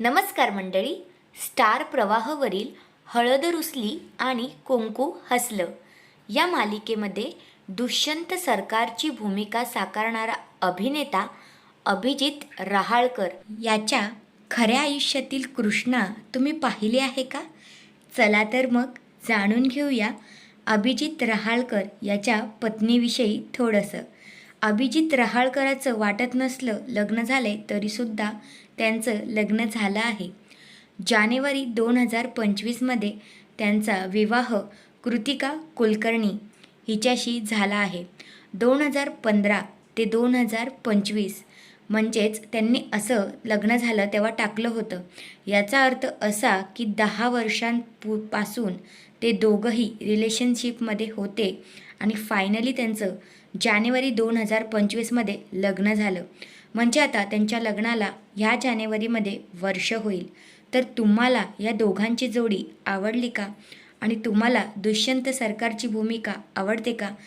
नमस्कार मंडळी. स्टार प्रवाहवरील हळद रुसली आणि कुंकू हसलं. या मालिकेमध्ये दुष्यंत सरकारची भूमिका साकारणारा अभिनेता अभिजित रहाळकर याच्या खऱ्या आयुष्यातील कृष्णा तुम्ही पाहिली आहे का? चला तर मग जाणून घेऊया अभिजित रहाळकर याच्या पत्नीविषयी थोडंसं. अभिजित रहाळकराचं वाटत नसलं लग्न झाले तरीसुद्धा त्यांचं लग्न झालं आहे. जानेवारी दोन हजार पंचवीसमध्ये त्यांचा विवाह कृतिका कुलकर्णी हिच्याशी झाला आहे. दोन हजार पंधरा ते दोन हजार पंचवीस म्हणजेच त्यांनी असं लग्न झालं तेव्हा टाकलं होतं. याचा अर्थ असा की दहा वर्षांपू पासून ते दोघंही रिलेशनशिपमध्ये होते आणि फायनली त्यांचं जानेवारी दोन हजार पंचवीसमध्ये लग्न झालं. म्हणजे आता त्यांच्या लग्नाला ह्या जानेवारीमध्ये वर्ष होईल. तर तुम्हाला या दोघांची जोडी आवडली का? आणि तुम्हाला दुष्यंत सरकारची भूमिका आवडते का?